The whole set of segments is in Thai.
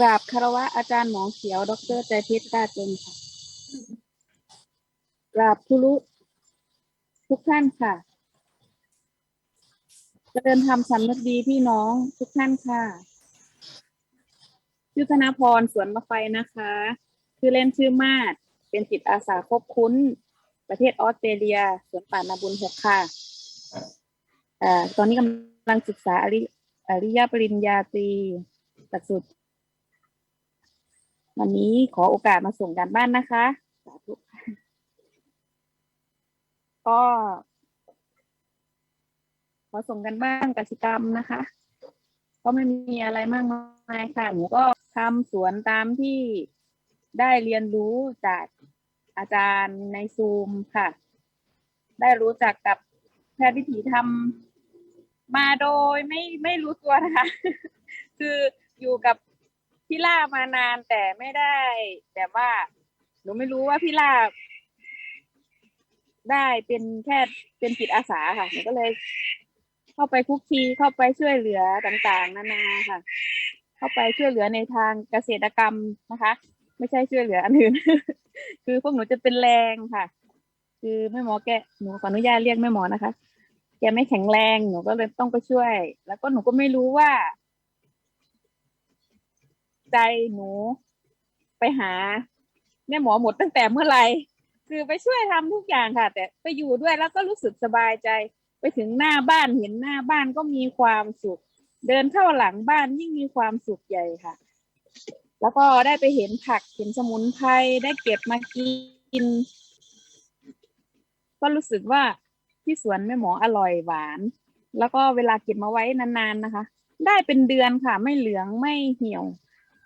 กราบคารวะอาจารย์หมอเขียว ดรใจพิษตาจนค่ะ กราบคุรุทุกท่านค่ะเจริญธรรมสำนึกดีพี่น้องทุกท่านค่ะ ชื่อธนาพรสวนมะไฟนะคะชื่อเล่นชื่อมาด เป็นจิตอาสาคบคุ้น ประเทศออสเตรเลีย สวนป่านาบุญหกค่ะอ่อตอนนี้กำลังศึกษาอริอริยปริญญาตรีหลักสูตร วันนี้ขอโอกาสมาส่งการบ้านนะคะ สาธุก็ขอส่งกันบ้านกสิกรรมนะคะ ก็ไม่มีอะไรมากมายค่ะ หนูก็ทำสวนตามที่ได้เรียนรู้จากอาจารย์ในซูมค่ะ ได้รู้จักกับแพทย์วิถีทำมาโดยไม่ไม่รู้ตัวนะคะ คืออยู่กับ พี่ล่ามานานแต่ไม่ได้ แต่ว่าหนูไม่รู้ว่าพี่ล่า ได้เป็นแค่เป็นจิตอาสาค่ะหนูก็เลย เข้าไปคุกคีเข้าไปช่วยเหลือต่างๆ นานาค่ะ เข้าไปช่วยเหลือในทางเกษตรกรรมนะคะ ไม่ใช่ช่วยเหลืออันอื่น คือพวกหนูจะเป็นแรงค่ะ คือแม่หมอแกหนูขออนุญาตเรียกแม่หมอนะคะแกไม่แข็งแรงหนูก็เลยต้องไปช่วย แล้วก็หนูก็ไม่รู้ว่า ใจหนูไปหาแม่หมอหมดตั้งแต่เมื่อไหร่คือไปช่วยทำทุกอย่างค่ะ แต่ไปอยู่ด้วยแล้วก็รู้สึกสบายใจ ไปถึงหน้าบ้านเห็นหน้าบ้านก็มีความสุข เดินเข้าหลังบ้านยิ่งมีความสุขใหญ่ค่ะ แล้วก็ได้ไปเห็นผักเห็นสมุนไพรได้เก็บมากิน ก็รู้สึกว่าที่สวนแม่หมออร่อยหวาน แล้วก็เวลาเก็บมาไว้นานๆนะคะ ได้เป็นเดือนค่ะ ไม่เหลืองไม่เหี่ยว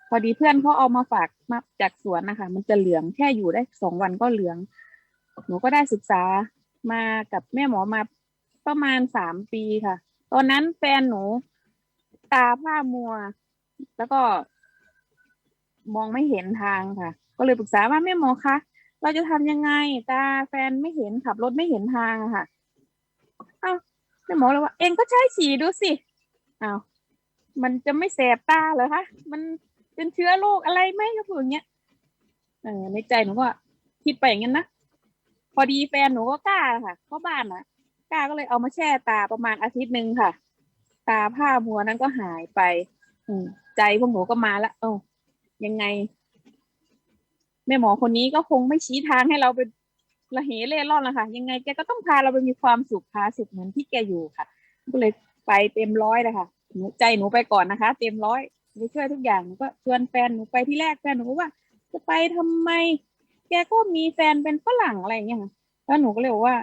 พอดีเพื่อนเขาเอามาฝากมาจากสวนนะคะ มันจะเหลืองแค่อยู่ได้สองวันก็เหลือง หนูก็ได้ศึกษามากับแม่หมอมาประมาณสามปีค่ะ ตอนนั้นแฟนหนูตาผ้ามัว แล้วก็มองไม่เห็นทางค่ะ ก็เลยปรึกษาว่าแม่หมอคะเราจะทำยังไง ตาแฟนไม่เห็นขับรถไม่เห็นทางอะค่ะอ้าวแม่หมอเลยว่า เองก็ใช้ฉี่ดูสิอ้าวมันจะไม่แสบตาเหรอคะมัน เป็นเชื้อโรคอะไรไหมก็พูดอย่างเงี้ยเออในใจหนูก็คิดไปอย่างนั้นนะพอดีแฟนหนูก็กล้าค่ะเพราบ้านอะกล้าก็เลยเอามาแช่ตาประมาณอาทิตย์หนึ่งค่ะ ตาผ้ามัวนั้นก็หายไป อืมใจพวกหนูก็มาล้วเอ้ายังไง แม่หมอคนนี้ก็คงไม่ชี้ทางให้เราไปละเหเล่ร่อนละค่ะ ยังไงแกก็ต้องพาเราไปมีความสุขพาสุขเหมือนที่แกอยู่ค่ะ ก็เลยไปเต็มร้อยเลยค่ะหนูใจหนูไปก่อนนะคะ เต็มร้อย ไปช่วยทุกอย่างหนูก็ชวนแฟนหนูไปที่แรกแฟนหนูก็ว่า จะไปทำไม แกก็มีแฟนเป็นฝรั่งอะไรอย่างเงี้ยค่ะแล้วหนูก็เลยบอกว่า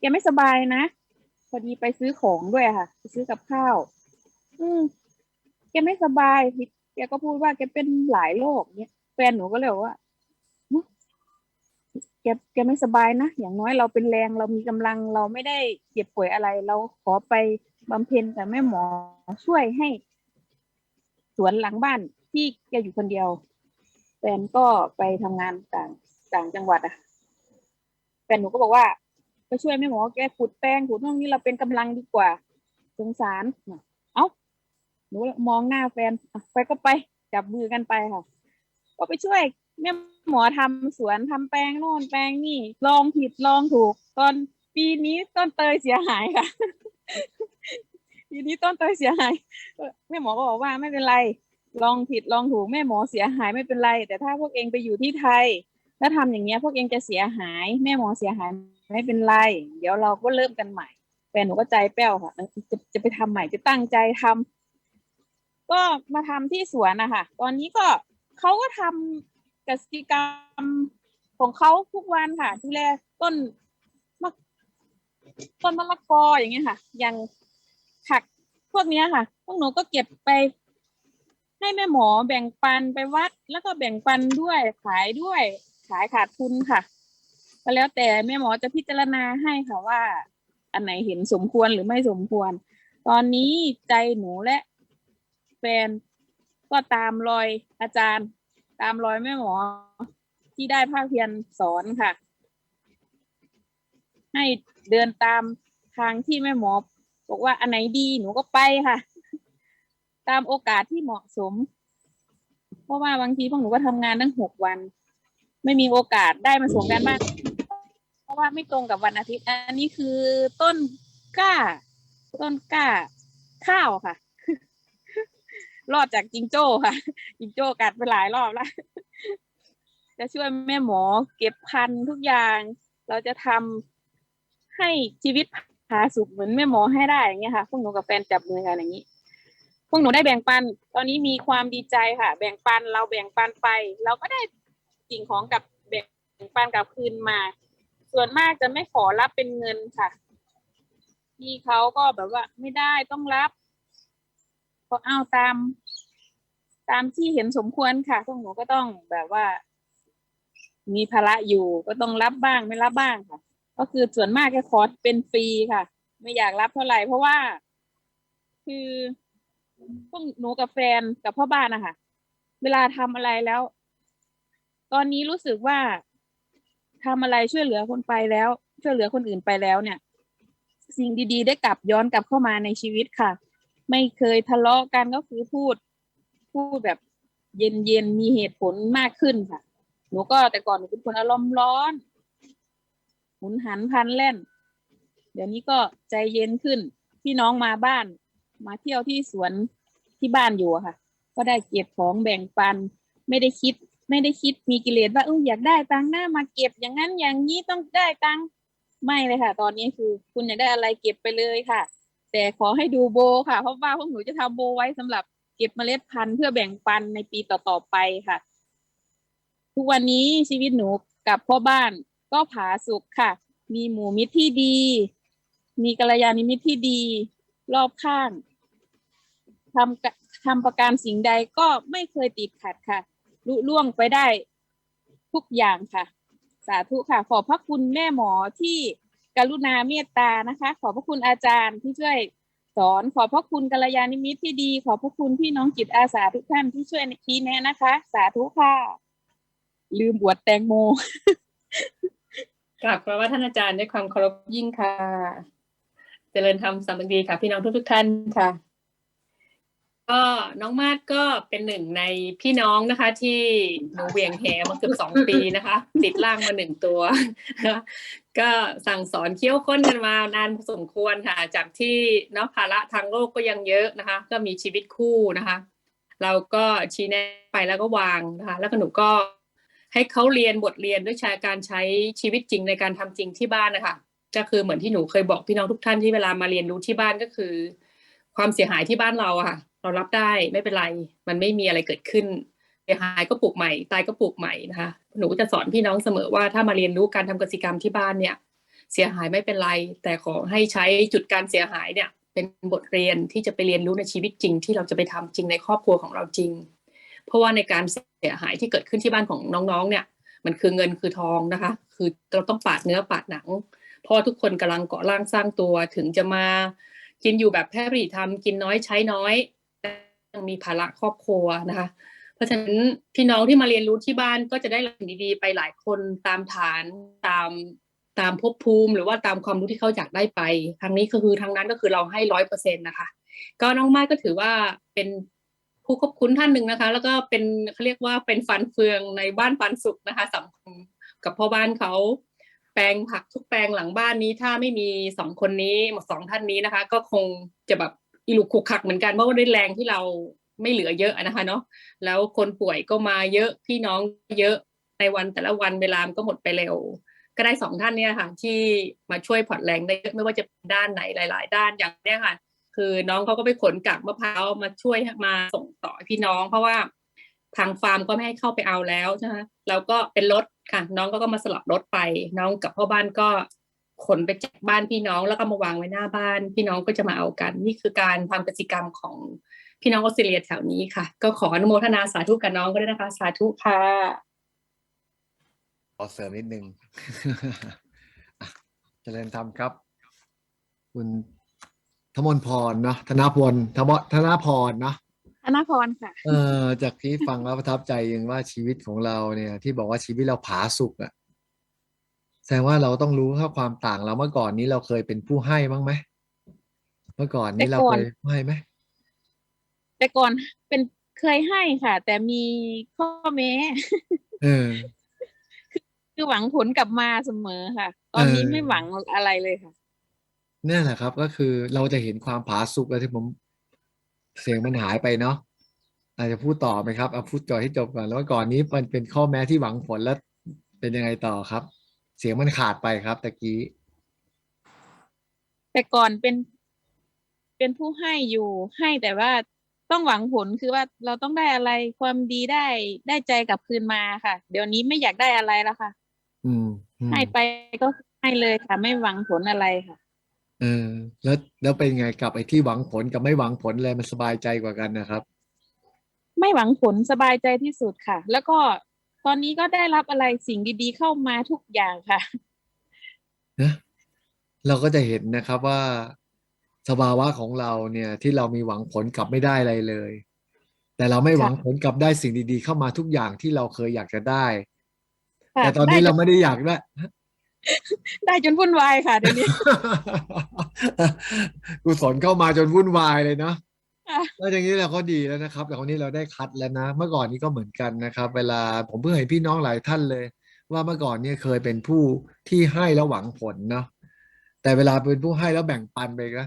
แกไม่สบายนะพอดีไปซื้อของด้วยค่ะ ไปซื้อกับข้าว อืมแกไม่สบายแกก็พูดว่าแกเป็นหลายโรคเนี่ยแฟนหนูก็เลยบอกว่าแกแกไม่สบายนะ อย่างน้อยเราเป็นแรงเรามีกำลังเราไม่ได้เจ็บป่วยอะไร เราขอไปบำเพ็ญแต่แม่หมอช่วยให้ สวนหลังบ้านที่แกอยู่คนเดียวแฟนก็ไปทำงานต่างต่างจังหวัดอะแฟนหนูก็บอกว่าไปช่วยแม่หมอแกขุดแป้งขุดนู่นนี่เราเป็นกำลังดีกว่าสงสารเอ้าหนูมองหน้าแฟนไปก็ไปจับมือกันไปค่ะ ก็ไปช่วยแม่หมอทำสวนทำแปลงโน่นแปลงนี่ลองผิดลองถูก ตอนปีนี้ต้นเตยเสียหายค่ะ ปีนี้ต้นเตยเสียหายแม่หมอก็บอกว่าไม่เป็นไรลองผิดลองถูกแม่หมอเสียหายไม่เป็นไร แต่ถ้าพวกเองไปอยู่ที่ไทย ถ้าทำอย่างเงี้ยพวกเองจะเสียหาย แม่หมอเสียหายไม่เป็นไร เดี๋ยวเราก็เริ่มกันใหม่แฟนหนูก็ใจแป้วค่ะจะจะไปทำใหม่จะตั้งใจทำก็มาทำที่สวนนะคะตอนนี้ก็เขาก็ทำกสิกรรมของเขาทุกวันค่ะดูแลต้นมะต้นมะละกออย่างเงี้ยค่ะ อย่าง ผักพวกนี้ค่ะ พวกหนูก็เก็บไป ให้แม่หมอแบ่งปันไปวัด แล้วก็แบ่งปันด้วยขายด้วย ขายขาดทุนค่ะก็แล้วแต่แม่หมอจะพิจารณาให้ค่ะว่า อันไหนเห็นสมควรหรือไม่สมควร ตอนนี้ใจหนูและแฟนก็ตามรอยอาจารย์ ตามรอยแม่หมอ ที่ได้ภาคเพียรสอนค่ะ ให้เดินตามทางที่แม่หมอ บอกว่าอันไหนดีหนูก็ไปค่ะ ตามโอกาสที่เหมาะสม เพราะว่าบางทีพวกหนูก็ทำงานตั้งหกวัน ไม่มีโอกาสได้มาส่งกันบ้านเพราะว่าไม่ตรงกับวันอาทิตย์ อันนี้คือต้นกล้า ต้นกล้า ข้าวค่ะ รอดจากจิงโจ้ค่ะ จิงโจ้กัดไปหลายรอบแล้วจะช่วยแม่หมอเก็บพันธุ์ทุกอย่าง เราจะทำให้ชีวิต ผาสุกเหมือนแม่หมอให้ได้อย่างเงี้ยค่ะพวกหนูกับแฟนจับมือกันอย่างนี้พวกหนูได้แบ่งปัน ตอนนี้มีความดีใจค่ะ แบ่งปันเราแบ่งปันไป เราก็ได้สิ่งของกับแบ่งปันกลับคืนมา ส่วนมากจะไม่ขอรับเป็นเงินค่ะพี่เขาก็แบบว่าไม่ได้ต้องรับก็เอาตาม ตามที่เห็นสมควรค่ะพวกหนูก็ต้องแบบว่า มีภาระอยู่ก็ต้องรับบ้างไม่รับบ้างค่ะ ก็คือส่วนมากแค่ขอเป็นฟรีค่ะ ไม่อยากรับเท่าไหร่เพราะว่า คือพวกหนูกับแฟนกับพ่อบ้านนะคะเวลาทำอะไรแล้ว ตอนนี้รู้สึกว่าทำอะไรช่วยเหลือคนไปแล้ว ช่วยเหลือคนอื่นไปแล้วเนี่ย สิ่งดีๆ ได้กลับย้อนกลับเข้ามาในชีวิตค่ะ ไม่เคยทะเลาะกันก็คือพูด พูดแบบเย็นๆมีเหตุผลมากขึ้นค่ะ หนูก็แต่ก่อนหนูเป็นคนอารมณ์ร้อน หมุนหันพันแล่น เดี๋ยวนี้ก็ใจเย็นขึ้น พี่น้องมาบ้าน มาเที่ยวที่สวนที่บ้านอยู่ค่ะ ก็ได้เก็บของแบ่งปัน ไม่ได้คิด ไม่ได้คิดมีกิเลสว่าเอออยากได้ตังหน้ามาเก็บอย่างนั้นอย่างนี้ต้องได้ตังไม่เลยค่ะ ตอนนี้คือ คุณอยากได้อะไรเก็บไปเลยค่ะ แต่ขอให้ดูโบค่ะ เพราะว่าพวกหนูจะทำโบไว้สำหรับเก็บเมล็ดพันธุ์เพื่อแบ่งปันในปีต่อๆไปค่ะ ทุกวันนี้ชีวิตหนูกับพ่อบ้าน ก็ผาสุกค่ะ มีหมู่มิตรที่ดี มีกัลยาณมิตรที่ดี รอบข้างทำทำประการสิ่งใดก็ไม่เคยติดขัดค่ะลุล่วงไปได้ทุกอย่างค่ะ สาธุค่ะ ขอบพระคุณแม่หมอที่กรุณาเมตตานะคะ ขอบพระคุณอาจารย์ที่ช่วยสอน ขอบพระคุณกัลยาณมิตรที่ดี ขอบพระคุณพี่น้องจิตอาสาทุกท่านที่ช่วยชี้แนะนะคะ สาธุค่ะ ลืมบวชแตงโม กราบขอบพระท่านอาจารย์ด้วยความเคารพยิ่งค่ะ เจริญธรรมสามัคคีค่ะ พี่น้องทุกทุกท่านค่ะ ก็น้องมาดก็เป็นหนึ่งในพี่น้องนะคะ ที่หนูเวียงแหมาเกือบสองปีนะคะ ติดล่างมาหนึ่งตัว ก็สั่งสอนเคี้ยวข้นกันมานานพอสมควรค่ะ จากที่เนาะภาระทางโลกก็ยังเยอะนะคะ ก็มีชีวิตคู่นะคะ เราก็ชี้แนะไปแล้วก็วางนะคะ แล้วก็หนูก็ ให้เขาเรียนบทเรียนด้วยชาการใช้ชีวิตจริงในการทำจริงที่บ้านนะคะก็คือเหมือนที่หนูเคยบอกพี่น้องทุกท่านที่เวลามาเรียนรู้ที่บ้านก็คือ ความเสียหายที่บ้านเราอะค่ะ เรารับได้ไม่เป็นไร มันไม่มีอะไรเกิดขึ้นเสียหายก็ปลูกใหม่ ตายก็ปลูกใหม่นะคะหนูจะสอนพี่น้องเสมอว่าถ้ามาเรียนรู้การทำกสิกรรมที่บ้านเนี่ย เสียหายไม่เป็นไร แต่ขอให้ใช้จุดการเสียหายเนี่ย เป็นบทเรียนที่จะไปเรียนรู้ในชีวิตจริง ที่เราจะไปทำจริงในครอบครัวของเราจริง เพราะว่าในการเสียหายที่เกิดขึ้นที่บ้านของน้องๆ เนี่ย มันคือเงินคือทองนะคะ คือเราต้องปาดเนื้อปาดหนัง เพราะว่าทุกคนกำลังเกาะร่างสร้างตัวถึงจะมากินอยู่แบบแพร่ผลิตธรรมกินน้อยใช้น้อยยังมีภาระครอบครัวนะคะ เพราะฉะนั้นพี่น้องที่มาเรียนรู้ที่บ้านก็จะได้สิ่งดีๆ ไปหลายคนตามฐานตามตามภพภูมิ หรือว่าตามความรู้ที่เขาอยากได้ไป ทางนี้ก็คือทางนั้นก็คือเราให้ร้อยเปอร์เซ็นต์นะคะ ก็น้องไม้ก็ถือว่าเป็น ผู้ควบคุมท่านหนึ่งนะคะ แล้วก็เป็นเขาเรียกว่าเป็นฟันเฟืองในบ้านปันสุขนะคะสังคมกับพ่อบ้านเขาแปลงผักทุกแปลงหลังบ้านนี้ถ้าไม่มีสองคนนี้สองท่านนี้นะคะ ก็คงจะแบบอิลุกขุกขักเหมือนกันเพราะว่าด้วยแรงที่เราไม่เหลือเยอะนะคะเนาะแล้วคนป่วยก็มาเยอะพี่น้องเยอะในวันแต่ละวันเวลามก็หมดไปเร็ว ก็ได้สองท่านเนี่ยค่ะที่มาช่วยผ่อนแรงได้เยอะไม่ว่าจะด้านไหนหลาย ๆ ด้านอย่างเนี้ยค่ะ คือน้องเขาก็ไปขนกากมะพร้าวมาช่วยมาส่งต่อพี่น้อง เพราะว่าทางฟาร์มก็ไม่ให้เข้าไปเอาแล้วใช่ไหมแล้วก็เป็นรถค่ะ น้องก็ก็มาสลับรถไป น้องกับพ่อบ้านก็ขนไปแจกบ้านพี่น้องแล้วก็มาวางไว้หน้าบ้าน พี่น้องก็จะมาเอากัน นี่คือการทำกิจกรรมของพี่น้องออสเตรเลียแถวนี้ค่ะ ก็ขออนุโมทนาสาธุกับน้องก็ได้นะคะ สาธุค่ะขอเสริมนิดนึงอะเจริญธรรมครับ คุณ ธมนพรเนาะธนพลธมธนพรเนาะธนพรค่ะ เออจากที่ฟังแล้วประทับใจยังว่าชีวิตของเราเนี่ย ที่บอกว่าชีวิตเราผาสุกอะแสดงว่าเราต้องรู้ว่าความต่างเราเมื่อก่อนนี้เราเคยเป็นผู้ให้บ้างไหมเมื่อก่อนนี้เราเคยให้ไหมแต่ก่อนเป็นเคยให้ค่ะ แต่มีข้อแม้เออคือหวังผลกลับมาเสมอค่ะ ตอนนี้เออไม่หวังอะไรเลยค่ะ เนี่ยแหละครับ ก็คือเราจะเห็นความผาสุกแล้วที่ผมเสียงมันหายไปเนาะอาจจะพูดต่อไหมครับเอาพูดก่อนให้จบก่อนแล้วก่อนนี้มันเป็นข้อแม้ที่หวังผลแล้วเป็นยังไงต่อครับ เสียงมันขาดไปครับตะกี้ แต่ก่อนเป็น เป็นผู้ให้อยู่ให้แต่ว่าต้องหวังผลคือว่าเราต้องได้อะไรความดีได้ได้ใจกลับคืนมาค่ะ เดี๋ยวนี้ไม่อยากได้อะไรแล้วค่ะ อืมอืมให้ไปก็ให้เลยค่ะ ไม่หวังผลอะไรค่ะ เออ แล้วแล้วเป็นไงกับไอ้ที่หวังผลกับไม่หวังผลเลยมันสบายใจกว่ากันนะครับ ไม่หวังผลสบายใจที่สุดค่ะ แล้วก็ตอนนี้ก็ได้รับอะไรสิ่งดีๆเข้ามาทุกอย่างค่ะ นะเราก็จะเห็นนะครับว่าสภาวะของเราเนี่ย ที่เรามีหวังผลกลับไม่ได้อะไรเลย แต่เราไม่หวังผลกลับได้สิ่งดีๆ เข้ามาทุกอย่างที่เราเคยอยากจะได้ ค่ะแต่ตอนนี้ได้เราไม่ได้อยากได้ ได้จนวุ่นวายค่ะเดี๋ยวนี้กุศลเข้ามาจนวุ่นวายเลยเนาะค่ะแล้วอย่างนี้เราก็ดีแล้วนะครับ แต่คราวนี้เราได้คัดแล้วนะ เมื่อก่อนนี้ก็เหมือนกันนะครับ เวลาผมเพิ่งเห็นพี่น้องหลายท่านเลย ว่าเมื่อก่อนเนี่ยเคยเป็นผู้ที่ให้แล้วหวังผลเนาะแต่เวลาเป็นผู้ให้แล้วแบ่งปันไปก็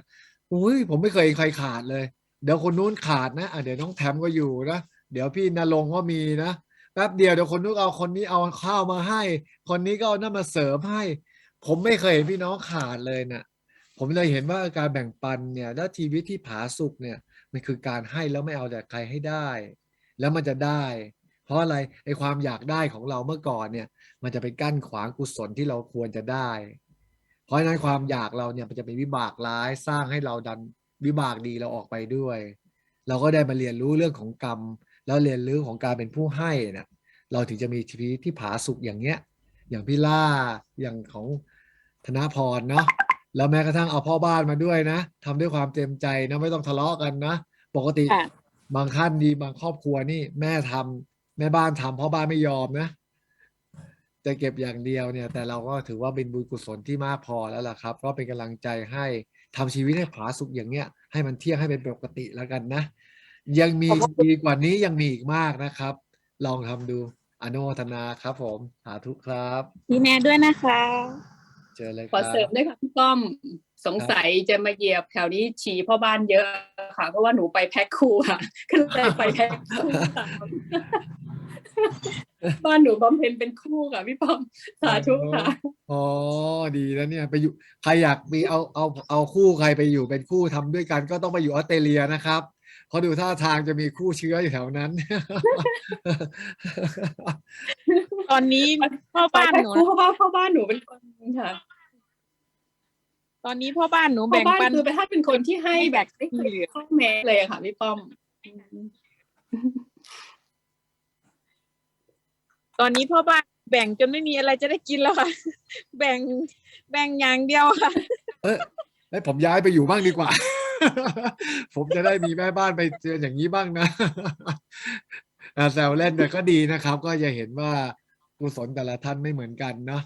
อุ้ยผมไม่เคยเห็นใครขาดเลย เดี๋ยวคนนู้นขาดนะอะเดี๋ยวน้องแถมก็อยู่นะเดี๋ยวพี่นรงค์ก็มีนะ แป๊บเดียวเดี๋ยวคนนู้นเอาคนนี้เอาข้าวมาให้ คนนี้ก็เอานั่นมาเสริมให้ ผมไม่เคยเห็นพี่น้องขาดเลยนะผมเลยเห็นว่าการแบ่งปันเนี่ยแล้วชีวิตที่ผาสุกเนี่ยมันคือการให้แล้วไม่เอาแต่ใครให้ได้ แล้วมันจะได้ เพราะอะไรไอ้ความอยากได้ของเราเมื่อก่อนเนี่ย มันจะไปกั้นขวางกุศลที่เราควรจะได้ เพราะฉะนั้นความอยากเราเนี่ยมันจะเป็นวิบากร้ายสร้างให้เราดันวิบากดีเราออกไปด้วย เราก็ได้มาเรียนรู้เรื่องของกรรม แล้วเรียนรู้ของการเป็นผู้ให้นะเราถึงจะมีชีวิตที่ผาสุกอย่างเงี้ย อย่างพี่ล่าอย่างของธนพรเนาะแล้วแม้กระทั่งเอาพ่อบ้านมาด้วยนะทำด้วยความเต็มใจนะไม่ต้องทะเลาะกันนะ ปกติค่ะบางท่านดีบางครอบครัวนี่ แม่ทำแม่บ้านทำพ่อบ้านไม่ยอมนะจะเก็บอย่างเดียวเนี่ย แต่เราก็ถือว่าเป็นบุญกุศลที่มากพอแล้วล่ะครับ ก็เป็นกำลังใจให้ทำชีวิตให้ผาสุกอย่างเงี้ยให้มันเที่ยงให้เป็นปกติแล้วกันนะ ยังมีขอบคุณดีกว่านี้ยังมีอีกมากนะครับ ลองทำดูอนุโมทนาครับ ผมสาธุครับพี่แนนด้วยนะคะ เจอเลยคขอรับเสริมด้วยค่ะพี่ป้อมสงสัยจะมาเหยียบแถวนี้ฉี่พ่อบ้านเยอะค่ะ เพราะว่าหนูไปแพ็คคู่ค่ะก็เลยไปแพ็คคู่ตามบ้านหนูบำเพ็ญเป็นคู่ค่ะพี่ป้อมสาธุค่ะอ๋อดีแล้วเนี่ย ไปอยู่ใครอยากมีเอาเอาเอาคู่ใครไปอยู่เป็นคู่ทำด้วยกัน ก็ต้องไปอยู่ออสเตรเลียนะครับ เพราะดูท่าทางจะมีคู่เชื้ออยู่แถวนั้น ตอนนี้พ่อไปบ้านแพ็คหนูคู่เพราะว่าพ่อบ้านหนูเป็นคนค่ะ ตอนนี้พ่อบ้านหนูพ่อแบ่งบ้านปัน คือถ้าเป็นคนที่ให้แบบไม่ไม่เคเหยลือข้อแม้เลยอะค่ะพี่ป้อม ตอนนี้พ่อบ้านแบ่งจนไม่มีอะไรจะได้กินแล้วค่ะ แบ่งแบ่งอย่างเดียวค่ะ เอ้ย เอ้ผมย้ายไปอยู่บ้างดีกว่า ผมจะได้มีแม่บ้านไปเจออย่างนี้บ้างนะแซวเล่นแต่ก็ดีนะครับ ก็จะเห็นว่ากุศลแต่ละท่านไม่เหมือนกันเนาะ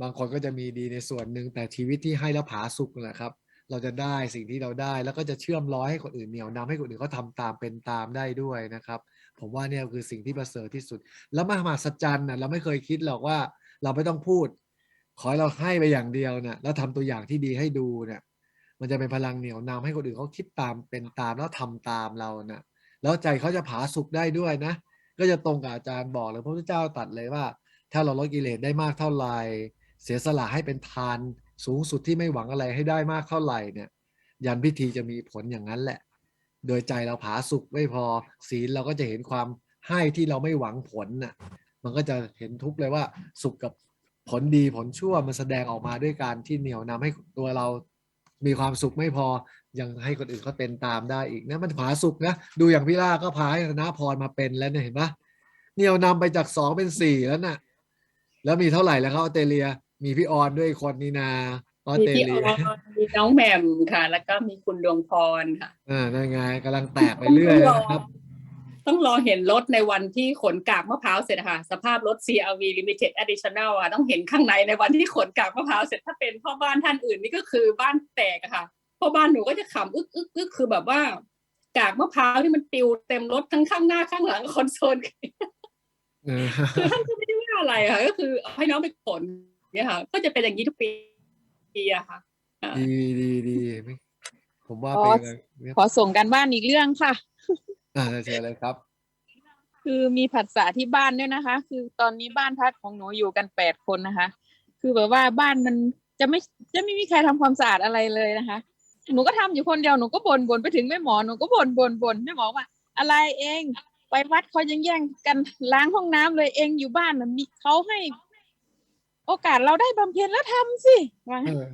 บางคนก็จะมีดีในส่วนหนึ่งแต่ชีวิตที่ให้แล้วผาสุกนะครับ เราจะได้สิ่งที่เราได้ แล้วก็จะเชื่อมร้อยให้คนอื่นเหนี่ยวนำให้คนอื่นเขาทำตามเป็นตามได้ด้วยนะครับ ผมว่าเนี่ยคือสิ่งที่ประเสริฐที่สุด แล้วมหาสัจจันนะเราไม่เคยคิดหรอกว่า เราไม่ต้องพูด ขอให้เราให้ไปอย่างเดียวเนี่ยแล้วทำตัวอย่างที่ดีให้ดูเนี่ย มันจะเป็นพลังเหนี่ยวนำให้คนอื่นเขาคิดตามเป็นตามแล้วทำตามเรานะแล้วใจเขาจะผาสุกได้ด้วยนะ ก็จะตรงกับอาจารย์บอกเลยพระพุทธเจ้าตัดเลยว่า ถ้าเราลดกิเลสได้มากเท่าไหร่เสียสละให้เป็นทานสูงสุดที่ไม่หวังอะไรให้ได้มากเท่าไหร่เนี่ย ยันพิธีจะมีผลอย่างนั้นแหละ โดยใจเราผาสุกไม่พอศีลเราก็จะเห็นความให้ที่เราไม่หวังผลน่ะมันก็จะเห็นทุกเลยว่าสุขกับผลดีผลชั่วมันแสดงออกมาด้วยการที่เหนี่ยวนำให้ตัวเรา มีความสุขไม่พอยังให้คนอื่นเขาเป็นตามได้อีกนะมันผาสุกนะดูอย่างพี่ล่าก็พาให้ธนพรมาเป็นแล้วเนี่ยเห็นปะเหนี่ยวนำไปจากสองเป็นสี่แล้วน่ะแล้วมีเท่าไหร่แล้วครับออสเตรเลีย มีพี่ออนด้วยคนนีนาออสมีเตรพี่เลีอยอนมีน้องแหม่มค่ะ แล้วก็มีคุณดวงพรค่ะอ่านั่นไงกำลังแตกไปเรื่อยนะครับ ต้องรอเห็นรถในวันที่ขนกากมะพร้าวเสร็จอะค่ะ สภาพรถ CRV Limited Additional อะต้องเห็นข้างในในวันที่ขนกากมะพร้าวเสร็จถ้าเป็นพ่อบ้านท่านอื่นนี่ก็คือบ้านแตกอะค่ะพ่อบ้านหนูก็จะขำอึกอึกอึกคือแบบว่ากากมะพร้าวที่มันปลิวเต็มรถทั้งข้างหน้าข้างหลังคอนโซลเออคือท่านก็ไม่ได้ว่าอะไรค่ะ ก็คือเอาให้น้องไปขนเนี่ยค่ะ ก็จะเป็นอย่างนี้ทุกปีปีอะค่ะอ่าดีดีดีไม่ผมว่าอ๋ไปอเลยเนี่ยขอส่งกันบ้านอีกเรื่องค่ะ อ่าเชิญเลยครับ คือมีผัสสะที่บ้านด้วยนะคะ คือตอนนี้บ้านพักของหนูอยู่กันแปดคนนะคะ คือแบบว่าบ้านมันจะไม่จะไม่มีใครทำความสะอาดอะไรเลยนะคะ หนูก็ทำอยู่คนเดียวหนูก็บ่นบ่นไปถึงแม่หมอหนูก็บ่นบ่นบ่นแม่หมอว่า อะไรเองไปวัดเขายังแย่งกันล้างห้องน้ำเลยเองอยู่บ้านน่ะมีเขาให้ โอกาสเราได้บำเพ็ญแล้วทำสิว่างั้นเออ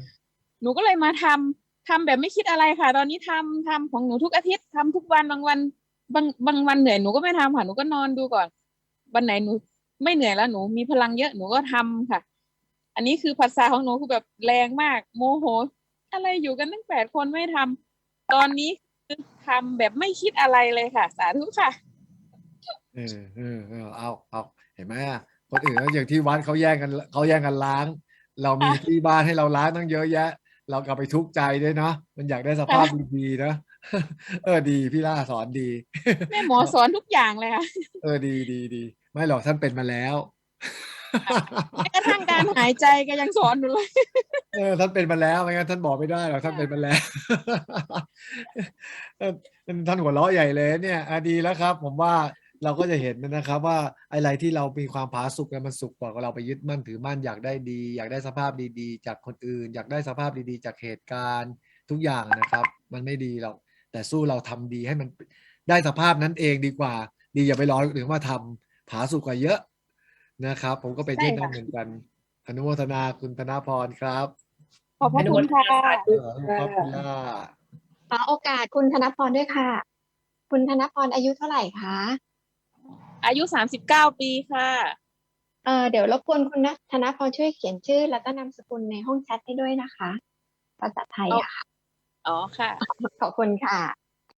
หนูก็เลยมาทำทำแบบไม่คิดอะไรค่ะ ตอนนี้ทำทำของหนูทุกอาทิตย์ทำทุกวันบางวัน บางบางวันเหนื่อยหนูก็ไม่ทำค่ะหนูก็นอนดูก่อน วันไหนหนู ไม่เหนื่อยแล้วหนูมีพลังเยอะหนูก็ทำค่ะ อันนี้คือภาษาของหนูคือแบบแรงมาก โมโห อะไรอยู่กันตั้งแปดคนไม่ทำตอนนี้คือทำแบบไม่คิดอะไรเลยค่ะ สาธุค่ะเออเออเออเอาเอาเห็นไหมคนอื่นอย่างที่วัดเขาแย่งกันเขาแย่งกันล้าง เรามีที่บ้านให้เราล้างตั้งเยอะแยะ เรากลับไปทุกข์ใจด้วยเนาะมันอยากได้สภาพดีๆนะ เออดีพี่ล่าสอนดี แม่หมอสอนทุกอย่างเลยค่ะเออดีดีดีไม่หรอกท่านเป็นมาแล้วแม้กระทั่งการหายใจก็ยังสอนหนูเลย เออท่านเป็นมาแล้วไม่งั้นท่านบอกไม่ได้หรอกท่านเป็นมาแล้วเออท่านหัวเราะใหญ่เลยเนี่ยอะดีแล้วครับ ผมว่าเราก็จะเห็นนะครับว่าอะไรที่เรามีความผาสุกเนี่ยมันสุขกว่าเราไปยึดมั่นถือมั่นอยากได้ดี อยากได้สภาพดีๆ จากคนอื่น อยากได้สภาพดีๆ จากเหตุการณ์ทุกอย่างนะครับ มันไม่ดีหรอก แต่สู้เราทำดีให้มันได้สภาพนั้นเองดีกว่า ดีอย่าไปรอคนอื่นมาทำผาสุกกว่าเยอะนะครับ ผมก็เป็นเช่นนั้นใช่ค่ะเหมือนกันอนุโมทนาคุณธนาพรครับ ขอบพระคุณค่ะเออขอบคุณล่าขอโอกาสคุณธนพรด้วยค่ะ คุณธนพรอายุเท่าไหร่คะอายุสามสิบเก้าปีค่ะเอ่อเดี๋ยวรบกวนคุณนะธนพรช่วยเขียนชื่อ แล้วก็นามสกุลในห้องแชทให้ด้วยนะคะภาษาไทยอะค่ะ อ๋อค่ะ ขอบคุณค่ะ